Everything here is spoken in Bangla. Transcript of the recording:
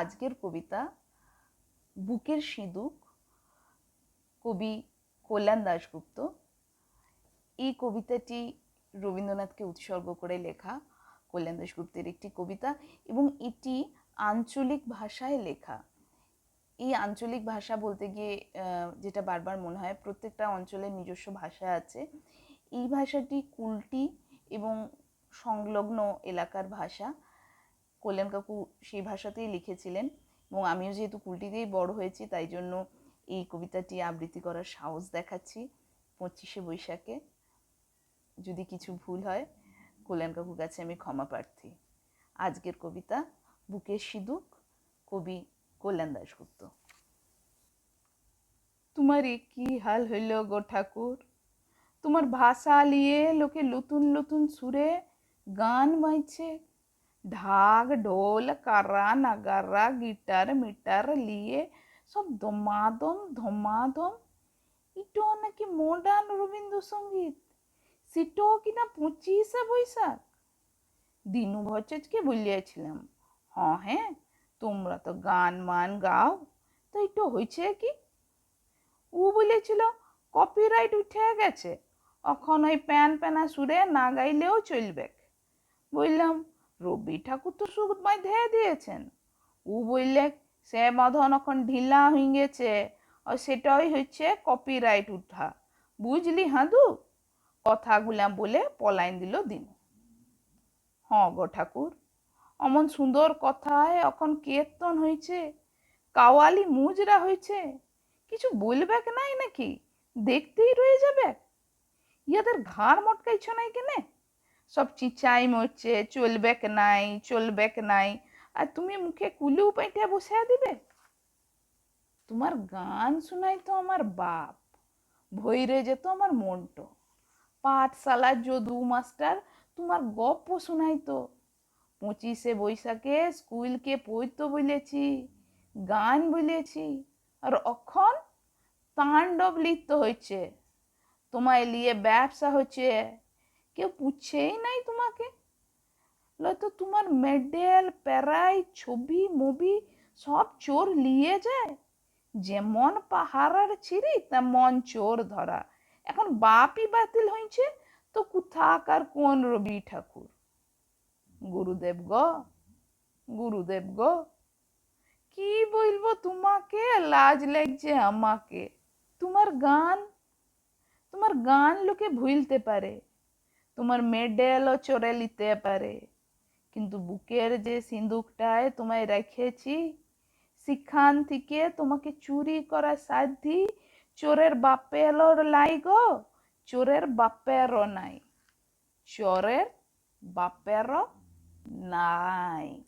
আজকের কবিতা বুকের সিঁদুক, কবি কল্যাণ দাশগুপ্ত। এই কবিতাটি রবীন্দ্রনাথকে উৎসর্গ করে লেখা কল্যাণ দাশগুপ্তের একটি কবিতা এবং এটি আঞ্চলিক ভাষায় লেখা। এই আঞ্চলিক ভাষা বলতে গিয়ে যেটা বারবার মনে হয়, প্রত্যেকটা অঞ্চলের নিজস্ব ভাষা আছে। এই ভাষাটি কুলটি এবং সংলগ্ন এলাকার ভাষা। কল্যাণ কাকু সেই ভাষাতেই লিখেছিলেন এবং আমিও যেহেতু কুলটিতেই বড় হয়েছি, তাই জন্য এই কবিতাটি আবৃত্তি করার সাহস দেখাচ্ছি পঁচিশে বৈশাখে। যদি কিছু ভুল হয়, কল্যাণ কাকুর কাছে আমি ক্ষমা প্রার্থী। আজকের কবিতা বুকের সিঁদুক, কবি কল্যাণ দাশগুপ্ত। তোমার কি হাল হইল গো ঠাকুর? তোমার ভাষা লিয়ে লোকে নতুন নতুন সুরে গান গাইছে ঢাক ঢোল কারা নাগারা গিটার মিটার লিয়ে সব দমাদম ধমাধম এটাও নাকি মডার্ন রবীন্দ্রসঙ্গীত সেটাও কিনা পঁচিশে বৈশাখ দিনু ভট্টাচার্যকে বলিয়াছিলাম হ্যাঁ হ্যাঁ তোমরা তো গান মান গাও তো একটু হয়েছে কি ও বলেছিল কপিরাইট উঠে গেছে এখন ওই প্যান প্যানা সুরে না গাইলেও চলবে বললাম রবি ঠাকুর তো সুখ ধেয়ে দিয়েছেন। ও বললে, সে বাঁধন এখন ঢিলা হয়ে গেছে আর সেটাই হচ্ছে কপিরাইট উঠা। বুঝলি হাঁদু? কথাগুলা বলে পলাইন দিল দিন। হ্যাঁ গো ঠাকুর, অমন সুন্দর কথায় এখন কীর্তন হয়েছে কাওয়ালি মুজরা হয়েছে কিছু বলবে নাই নাকি? দেখতেই রয়ে যাবে ইয়াদের ঘাড় মটকাইছ নাই কেনে? সব চিচাই মরছে, চলবে নাই চলবে নাই। আর তুমি মুখে কুলু পেটে বসে দিবে? তোমার গান শোনাই তো আমার বাপ, ভৈরে যেত আমার মন্টো। পাঠশালার যদু মাস্টার, তোমার গপ্প শোনাই তো। পঁচিশে বৈশাখে স্কুলকে পড়তে বলেছি, গান বলেছি, আর অখন তাণ্ডব লিপ্ত হয়েছে। তোমায় নিয়ে ব্যবসা হচ্ছে। কেউ পুছেই নাই তোমাকে। নয়তো তোমার মেডেল, প্যারাই, ছবি, মুভি সব চোর নিয়ে যায়। যেমন পাহাড়ার ছিঁড়ি, তেমন চোর ধরা। এখন বাপই বাতিল হয়েছে তো কোথাকার কোন রবি ঠাকুর? গুরুদেব গো গুরুদেব গো। কি বলব তোমাকে? লাজ লাগছে আমাকে। তোমার গান তোমার গান লোকে ভুলতে পারে। তোমার মেডেলও চড়ে নিতে পারে। কিন্তু বুকের যে সিন্দুকটায় তোমায় রেখেছি, সেখান থেকে তোমাকে চুরি করা সাধ্যি চোরের বাপেলোর লাই গো, চোরের বাপেরও নাই। চোরের বাপেরও নাই।